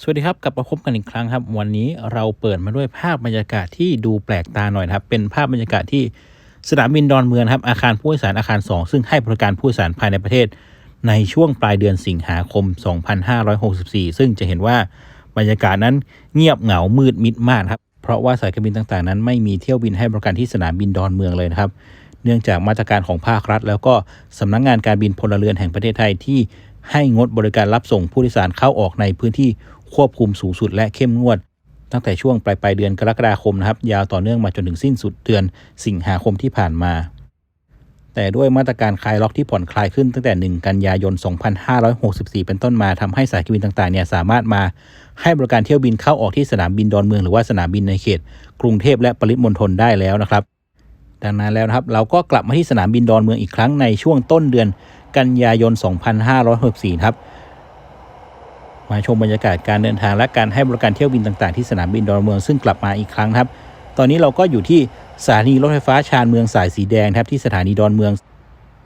สวัสดีครับกลับมาพบกันอีกครั้งครับ วันนี้เราเปิดมาด้วยภาพบรรยากาศที่ดูแปลกตาหน่อยครับ เป็นภาพบรรยากาศที่สนามบินดอนเมืองครับอาคารผู้โดยสารอาคาร 2 ซึ่งให้บริการผู้โดยสารภายในประเทศ ในช่วงปลายเดือนสิงหาคม 2564 ซึ่งจะเห็นว่าบรรยากาศนั้นเงียบเหงามืดมิดมากครับเพราะว่าสายการบินต่างๆนั้น ไม่มีเที่ยวบินให้บริการที่สนามบินดอนเมืองเลยนะครับเนื่องจากมาตรการของภาครัฐ แล้วก็สำนักงงานการบินพลเรือนแห่งประเทศไทยที่ ให้งดบริการรับส่งผู้โดยสารเข้าออกในพื้นที่ควบคุมสูงสุดและเข้มงวด ตั้งแต่ช่วงปลายปลายเดือนกรกฎาคมนะครับ ยาวต่อเนื่องมาจนถึงสิ้นสุดเดือนสิงหาคมที่ผ่านมา แต่ด้วยมาตรการคลายล็อกที่ผ่อนคลายขึ้นตั้งแต่ 1 กันยายน 2564 เป็นต้นมาทำให้สายการบินต่างๆเนี่ยสามารถมาให้บริการเที่ยวบินเข้าออกที่สนามบินดอนเมืองหรือว่าสนามบินในเขต กรุงเทพและปริมณฑลได้แล้วนะครับ ดังนั้นแล้วนะครับ เราก็กลับมาที่สนามบินดอนเมืองอีกครั้งในช่วงต้นเดือนกันยายน 2564ครับ มาชมบรรยากาศการเดินทางและการให้บริการเที่ยวบินต่างๆ ที่สนามบินดอนเมืองซึ่งกลับมาอีกครั้งครับ ตอนนี้เราก็อยู่ที่สถานีรถไฟฟ้าชานเมืองสายสีแดงครับที่สถานีดอนเมือง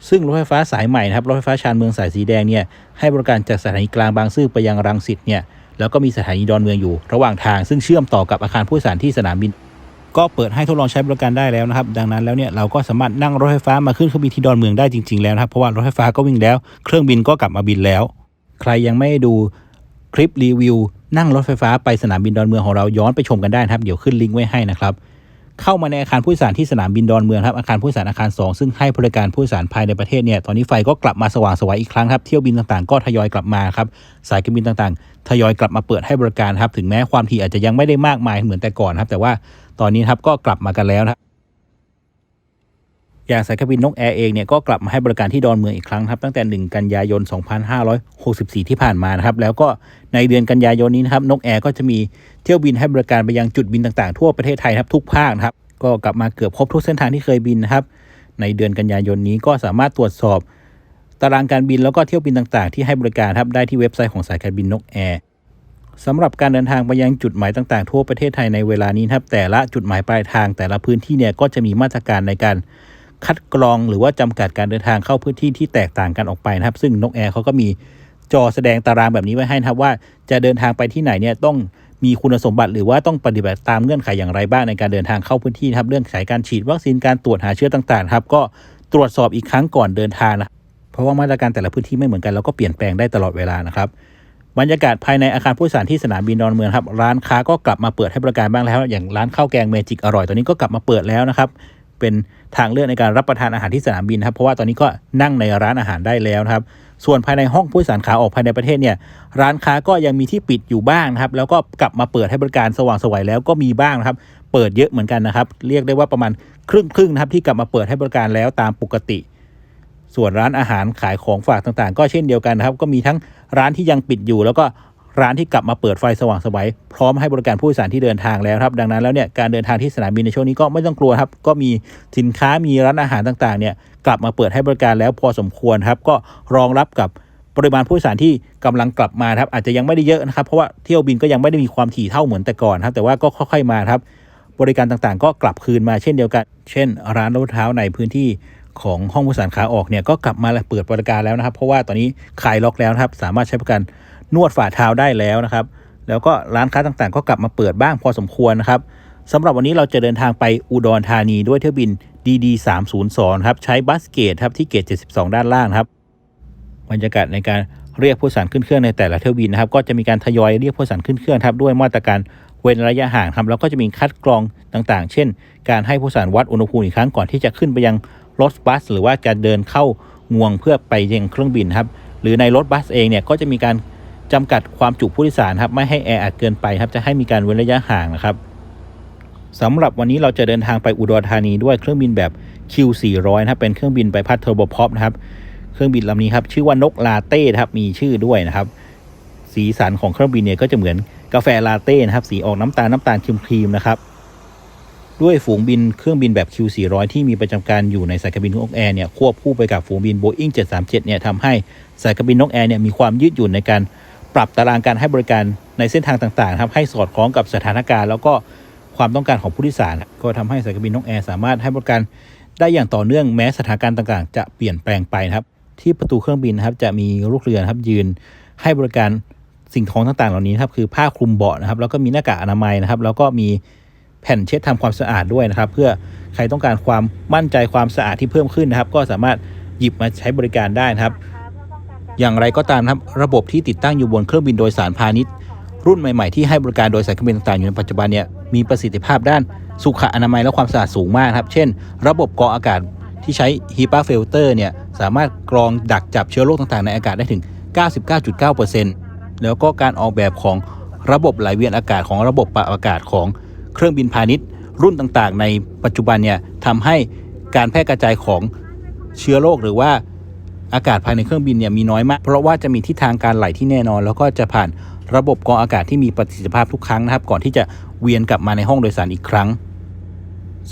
ซึ่งรถไฟฟ้าสายใหม่นะครับรถไฟฟ้าชานเมืองสายสีแดงเนี่ยให้บริการจากสถานีกลางบางซื่อไปยังรังสิตเนี่ยแล้วก็มีสถานีดอนเมืองอยู่ระหว่างทาง ซึ่งเชื่อมต่อกับอาคารผู้โดยสารที่สนามบิน ก็เปิดให้ทดลองใช้บริการได้แล้วนะครับ ดังนั้นแล้วเนี่ยเราก็สามารถนั่งรถไฟฟ้ามาขึ้นเครื่องบินที่ดอนเมืองได้จริงๆแล้วนะครับ เพราะว่ารถไฟฟ้าก็วิ่งแล้ว เครื่องบินก็กลับมาบินแล้ว ใครยังไม่ดูคลิปรีวิว นั่งรถไฟฟ้าไปสนามบินดอนเมืองของเราย้อนไปชมกันได้นะครับ เดี๋ยวขึ้นลิงก์ไว้ให้นะครับ เข้ามาในอาคารผู้โดยสารที่สนามบินดอนเมืองครับอาคารผู้โดยสารอาคาร 2 ซึ่งให้บริการผู้โดยสารภายในประเทศเนี่ยตอนนี้ไฟก็กลับมาสว่างสวยอีกครั้งครับเที่ยวบินต่างๆก็ทยอยกลับมาครับสายการบินต่างๆ ทยอยกลับมาเปิดให้บริการครับถึงแม้ความถี่อาจจะยังไม่ได้มากมายเหมือนแต่ก่อนครับแต่ว่าตอนนี้ครับก็กลับมากันแล้วนะครับ อย่างสายการบินนกแอร์เองเนี่ยก็กลับมาให้บริการที่ดอนเมืองอีกครั้งครับตั้งแต่ 1 กันยายน 2564 ที่ผ่านมานะครับแล้วก็ในเดือนกันยายนนี้นะครับนกแอร์ก็จะมีเที่ยวบินให้บริการไปยังจุดบินต่างๆ ทั่วประเทศไทยครับทุกภาคนะครับก็กลับมาเกือบครบทุกเส้นทางที่เคยบินนะครับในเดือนกันยายนนี้ก็สามารถตรวจสอบ ตารางการบินแล้วก็เที่ยวบินต่างๆ ที่ให้บริการครับได้ที่เว็บไซต์ของสายการบินนกแอร์สำหรับการเดินทางไปยังจุดหมายต่างๆ ทั่วประเทศไทยในเวลานี้ครับแต่ละจุดหมายปลายทางแต่ละพื้นที่เนี่ยก็จะมีมาตรการในการ คัดกรองหรือว่าจำกัดการเดินทางเข้าพื้นที่ที่แตกต่างกันออกไปนะครับ ซึ่งนกแอร์เขาก็มีจอแสดงตารางแบบนี้ไว้ให้นะครับว่าจะเดินทางไปที่ไหนเนี่ยต้องมีคุณสมบัติหรือว่าต้องปฏิบัติตามเงื่อนไขอย่างไรบ้างในการเดินทางเข้าพื้นที่ครับเรื่องสายการฉีดวัคซีนการตรวจหาเชื้อต่างๆครับก็ตรวจสอบอีกครั้งก่อนเดินทางนะเพราะว่ามาตรการแต่ละพื้นที่ไม่เหมือนกันแล้วก็เปลี่ยนแปลงได้ตลอดเวลานะครับบรรยากาศภายในอาคารผู้โดยสารที่สนามบินดอนเมืองครับร้านค้าก็กลับมาเปิดให้บริการบ้างแล้ว อย่างร้านข้าวแกงเมจิกอร่อยตอนนี้ก็กลับมาเปิดแล้วนะครับ เป็นทางเลือกในการรับประทานอาหารที่สนามบินครับเพราะว่าตอนนี้ก็นั่งในร้านอาหารได้แล้วนะครับ ส่วนภายในห้องผู้โดยสารขาออกภายในประเทศเนี่ยร้านค้าก็ยังมีที่ปิดอยู่บ้างนะครับแล้วก็กลับมาเปิดให้บริการสว่างสวยแล้วก็มีบ้างนะครับเปิดเยอะเหมือนกันนะครับ เรียกได้ว่าประมาณครึ่งครึ่งนะครับที่กลับมาเปิดให้บริการแล้วตามปกติ ส่วนร้านอาหารขายของฝากต่างๆ ก็เช่นเดียวกันนะครับ ก็มีทั้งร้านที่ยังปิดอยู่ แล้วก็ ร้านที่กลับมาเปิดไฟสว่างสวัยพร้อมให้บริการผู้โดยสารที่เดินทางแล้วครับ ดังนั้นแล้วเนี่ยการเดินทางที่สนามบินในช่วงนี้ก็ไม่ต้องกลัวครับ ก็มีสินค้ามีร้านอาหารต่างๆเนี่ยกลับมาเปิดให้บริการแล้วพอสมควรครับ ก็รองรับกับปริมาณผู้โดยสารที่กำลังกลับมาครับอาจจะยังไม่ได้เยอะนะครับ เพราะว่าเที่ยวบินก็ยังไม่ได้มีความถี่เท่าเหมือนแต่ก่อนครับแต่ว่าก็ค่อยๆมาครับ บริการต่างๆ ก็กลับคืนมาเช่นเดียวกัน เช่น ร้านรถเท้าในพื้นที่ของห้องผู้โดยสารขาออกเนี่ยก็กลับมาเปิดบริการแล้วนะครับ เพราะว่าตอนนี้คลายล็อกแล้วนะครับ สามารถใช้บริการ นวดฝ่าเท้าได้แล้วนะครับ แล้วก็ร้านค้าต่างๆ ก็กลับมาเปิดบ้างพอสมควรนะครับสำหรับวันนี้เราจะเดินทางไปอุดรธานีด้วยเที่ยวบิน DD 302ครับ ใช้บัสเกตครับที่เกต 72 ด้านล่างครับ บรรยากาศในการเรียกผู้โดยสารขึ้นเครื่องในแต่ละเที่ยวบินนะครับ ก็จะมีการทยอยเรียกผู้โดยสารขึ้นเครื่องครับด้วยมาตรการเว้นระยะห่างครับแล้วก็จะมีคัดกรองต่างๆ เช่น การให้ผู้โดยสารวัดอุณหภูมิอีกครั้งก่อนที่จะขึ้นไปยังรถบัส หรือว่าจะเดินเข้างวงเพื่อไปยังเครื่องบินครับหรือในรถบัสเองเนี่ยก็จะมีการ จำกัดความจุผู้โดยสารครับไม่ให้แออัดเกินไปครับจะให้มีการเว้นระยะห่างนะครับสำหรับวันนี้เราจะเดินทางไปอุดรธานีด้วยเครื่องบินแบบ Q400 นะครับเป็นเครื่องบินใบพัดเทอร์โบพอปนะครับเครื่องบินลำนี้ครับชื่อว่านกลาเต้ครับมีชื่อด้วยนะครับ สีสันของเครื่องบินเนี่ยก็จะเหมือนกาแฟลาเต้นะครับสีออกน้ำตาลน้ำตาลครีมๆนะครับด้วยฝูงบินเครื่องบินแบบ Q400 ที่มีประจำการอยู่ในสายการบินนกแอร์เนี่ยควบคู่ไปกับฝูงบิน Boeing 737เนี่ยทำให้สายการบินนกแอร์เนี่ยมีความยืดหยุ่นในการ ปรับตารางการให้บริการในเส้นทางต่างๆครับให้สอดคล้องกับสถานการณ์ แล้วก็ความต้องการของผู้โดยสาร ก็ทำให้สายการบินนกแอร์สามารถให้บริการได้อย่างต่อเนื่องแม้สถานการณ์ต่างๆ จะเปลี่ยนแปลงไปครับ ที่ประตูเครื่องบินนะครับจะมีลูกเรือครับยืนให้บริการสิ่งของต่างๆ เหล่านี้ครับคือผ้าคลุมเบาะนะครับแล้วก็มีหน้ากากอนามัยนะครับ แล้วก็มีแผ่นเช็ดทำความสะอาดด้วยนะครับ เพื่อใครต้องการความมั่นใจความสะอาดที่เพิ่มขึ้นนะครับ ก็สามารถหยิบมาใช้บริการได้นะครับ อย่างไรก็ตามนะครับระบบที่ติดตั้งอยู่บนเครื่องบินโดยสารพาณิชย์ รุ่นใหม่ ๆ ที่ให้บริการโดยสายการบินต่างๆอยู่ในปัจจุบันเนี่ยมีประสิทธิภาพด้านสุขอนามัยและความสะอาดสูงมากครับ เช่น ระบบกรองอากาศที่ใช้ HEPA filter เนี่ยสามารถกรองดักจับเชื้อโรคต่างๆ ในอากาศได้ถึง 99.9%แล้วก็การออกแบบของระบบไหลเวียนอากาศของระบบปรับอากาศของเครื่องบินพาณิชย์ รุ่นต่างๆ ในปัจจุบันเนี่ยทำให้การแพร่กระจายของเชื้อโรคหรือว่า อากาศภายในเครื่องบินเนี่ยมีน้อยมาก เพราะว่าจะมีทิศทางการไหลที่แน่นอน แล้วก็จะผ่านระบบกรองอากาศที่มีประสิทธิภาพทุกครั้งนะครับ ก่อนที่จะเวียนกลับมาในห้องโดยสารอีกครั้ง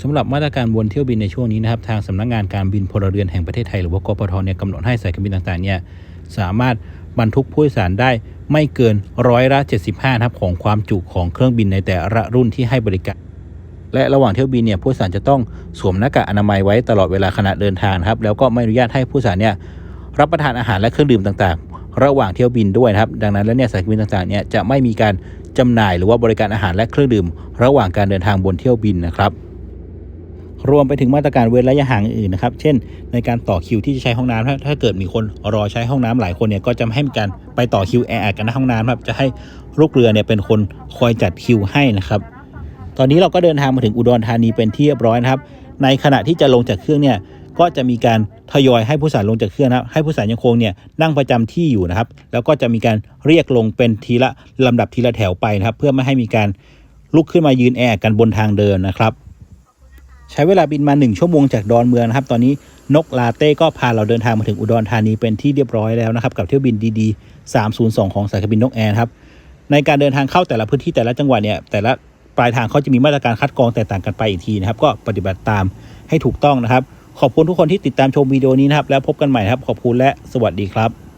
สำหรับมาตรการบนเที่ยวบินในช่วงนี้นะครับ ทางสำนักงานการบินพลเรือนแห่งประเทศไทยหรือว่ากปทเนี่ยกำหนดให้สายการบินต่างๆเนี่ยสามารถบรรทุกผู้โดยสารได้ไม่เกินร้อยละ 75นะครับของความจุของเครื่องบินในแต่ละรุ่นที่ให้บริการ และระหว่างเที่ยวบินเนี่ยผู้โดยสารจะต้องสวมหน้ากากอนามัยไว้ตลอดเวลาขณะเดินทางครับแล้วก็ไม่อนุญาตให้ผู้โดยสารเนี่ย รับประทานอาหารและเครื่องดื่มต่างๆ ระหว่างเที่ยวบินด้วยนะครับ ดังนั้นแล้วเนี่ยสายการบินต่างๆเนี่ยจะไม่มีการจำหน่ายหรือว่าบริการอาหารและเครื่องดื่ม ระหว่างการเดินทางบนเที่ยวบินนะครับรวมไปถึงมาตรการเว้นระยะห่างอื่นนะครับ เช่น ในการต่อคิวที่จะใช้ห้องน้ำถ้าถ้าเกิดมีคนรอใช้ห้องน้ำหลายคนเนี่ยก็จะไม่ให้มีการไปต่อคิวแออัดกันในห้องน้ำครับ จะให้ลูกเรือเนี่ยเป็นคนคอยจัดคิวให้นะครับ ตอนนี้เราก็เดินทางมาถึงอุดรธานีเป็นที่เรียบร้อยนะครับ ในขณะที่จะลงจากเครื่องเนี่ยก็จะมีการ ทยอยให้ผู้สารลงจากเครื่องนะครับ ให้ผู้สารยังคงเนี่ยนั่งประจำที่อยู่นะครับ แล้วก็จะมีการเรียกลงเป็นทีละลำดับทีละแถวไปนะครับ เพื่อไม่ให้มีการลุกขึ้นมายืนแออัดกันบนทางเดินนะครับใช้เวลาบินมา 1 ชั่วโมงจากดอนเมืองนะครับ ตอนนี้นกลาเต้ก็พาเราเดินทางมาถึงอุดรธานีเป็นที่เรียบร้อยแล้วนะครับ กับเที่ยวบินดีๆ 302 ของสายการบินนกแอร์ครับ ในการเดินทางเข้าแต่ละพื้นที่แต่ละจังหวัดเนี่ย แต่ละปลายทางเขาจะมีมาตรการคัดกรองแตกต่างกันไปอีกทีนะครับ ก็ปฏิบัติตามให้ถูกต้องนะครับ ขอบคุณทุกคนที่ติดตามชมวิดีโอนี้นะครับ แล้วพบกันใหม่ครับ ขอบคุณและสวัสดีครับ